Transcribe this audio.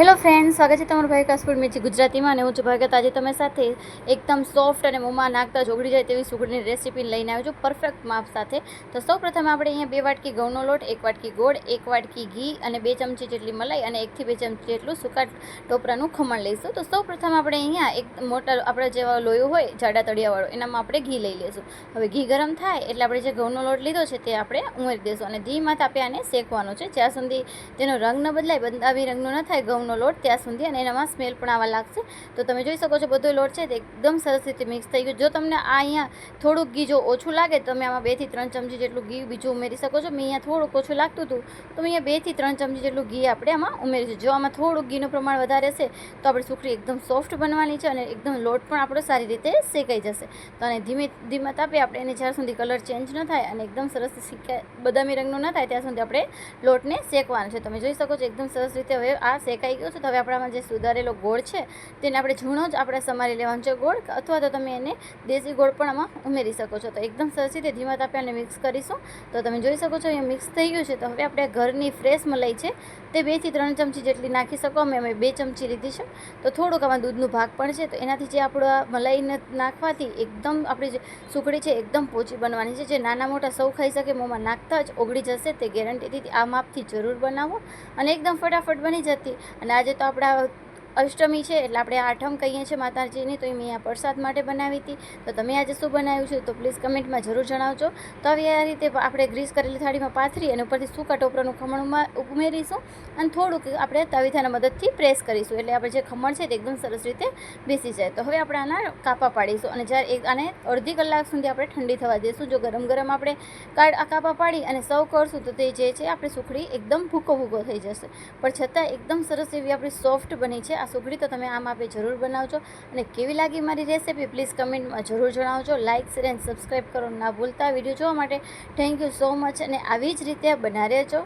Hello friend સ્વાગત છે તમારું ભાઈ કાસફૂડ મિર્ચી ગુજરાતીમાં અને હું છું ભાગત આજે તમે સાથે એકદમ સોફ્ટ અને મોંમાં નાખતા જ ઓગળી જાય તેવી સુગડીની રેસીપી લઈને આવ્યો છું પરફેક્ટ માપ સાથે. તો સૌ પ્રથમ આપણે અહીંયા બે વાટકી ઘઉંનો લોટ, એક વાટકી ગોળ, એક વાટકી ઘી અને બે ચમચી જેટલી મલાઈ અને એકથી બે ચમચી જેટલું સૂકા ટોપરાનું ખમણ લઈશું. તો સૌ પ્રથમ આપણે અહીંયા એક મોટા આપણે જેવા લોયો હોય, જાડા તળિયાવાળો, એનામાં આપણે ઘી લઈ લઈશું. હવે ઘી ગરમ થાય એટલે આપણે જે ઘઉંનો લોટ લીધો છે તે આપણે ઉમેરી દઈશું અને ધીમાં તાપે આને શેકવાનો છે. જ્યાં સુધી તેનો રંગ ન બદલાય બદામી રંગનો ન થાય, ઘઉંનો લોટ ત્યાં સુધી અને એનામાં સ્મેલ પણ આવવા લાગશે. તો તમે જોઈ શકો છો બધો લોટ છે તે એકદમ સરસ રીતે મિક્સ થઈ ગયું. જો તમને આ અહીંયા થોડુંક ઘી જો ઓછું લાગે, તમે આમાં બેથી ત્રણ ચમચી જેટલું ઘી બીજું ઉમેરી શકો છો. મેં અહીંયા થોડુંક ઓછું લાગતું હતું, તો મેં અહીંયા બેથી ત્રણ ચમચી જેટલું ઘી આપણે આમાં ઉમેરીશું જો આમાં થોડુંક ઘીનું પ્રમાણ વધારે છે તો આપણી સુખડી એકદમ સોફ્ટ બનવાની છે અને એકદમ લોટ પણ આપણો સારી રીતે શેકાઈ જશે. તો અને ધીમે ધીમે તાપે આપણે એને જ્યાં સુધી કલર ચેન્જ ન થાય અને એકદમ સરસ શીકાય બદામી રંગનો ન થાય, ત્યાં સુધી આપણે લોટને શેકવાનો છે. તમે જોઈ શકો છો એકદમ સરસ રીતે હવે આ શેકાઈ ગયું છે તો હવે આપણામાં જે સુધારેલો ગોળ છે, તેને આપણે ઝૂણો જ આપણે સમારી લેવાનો છે ગોળ, અથવા તો તમે એને દેશી ગોળ પણ આમાં ઉમેરી શકો છો. તો એકદમ સરસ રીતે ધીમા તાપે આને મિક્સ કરીશું. તો તમે જોઈ શકો છો અહીંયા મિક્સ થઈ ગયું છે. તો હવે આપણે ઘરની ફ્રેશ મલાઈ છે, તે બેથી ત્રણ ચમચી જેટલી નાખી શકો. અમે અમે બે ચમચી લીધી છે. તો થોડુંક આમાં દૂધનું ભાગ પણ છે. તો એનાથી જે આપણા મલાઈને નાખવાથી એકદમ આપણી જે સુખડી છે, એકદમ પોચી બનવાની છે. જે નાના મોટા સૌ ખાઈ શકે મોંમાં નાખતા જ ઓગળી જશે. તે ગેરંટીથી આ માપથી જરૂર બનાવો. અને એકદમ ફટાફટ બની જતી. અને આજે તો આપણા અષ્ટમી છે એટલે આપણે આઠમ કહીએ છીએ માતાજીની, તો એ મેં આ પ્રસાદ માટે બનાવી હતી. તો તમે આજે શું બનાવ્યું છે તો પ્લીઝ કમેન્ટમાં જરૂર જણાવજો. તો હવે આ રીતે આપણે ગ્રીસ કરેલી થાળીમાં પાથરી અને ઉપરથી સૂકા ટોપરાનું ખમણમાં ઉમેરીશું અને થોડુંક આપણે તવીથાના મદદથી પ્રેસ કરીશું. એટલે આપણે જે ખમણ છે તે એકદમ સરસ રીતે બેસી જાય. તો હવે આપણે આના કાપા પાડીશું અને જ્યારે આને અડધી કલાક સુધી આપણે ઠંડી થવા દઈશું જો ગરમ ગરમ આપણે કાઢ કાપા પાડી અને સર્વ કરશું તો તે જે છે આપણે સુખડી એકદમ ભૂકો ભૂકો થઈ જશે. પણ છતાં એકદમ સરસ એવી આપણી સોફ્ટ બની છે. આ સુઘડી તો તમે આમ આપે જરૂર બનાવજો. અને કેવી લાગી મારી રેસીપી પ્લીઝ કમેન્ટમાં જરૂર જણાવજો. લાઇક શેર એન્ડ સબસ્ક્રાઈબ કરો ના ભૂલતા. વીડિયો જોવા માટે થેન્ક યુ સો મચ અને આવી જ રીતે બનાવી રહેજો.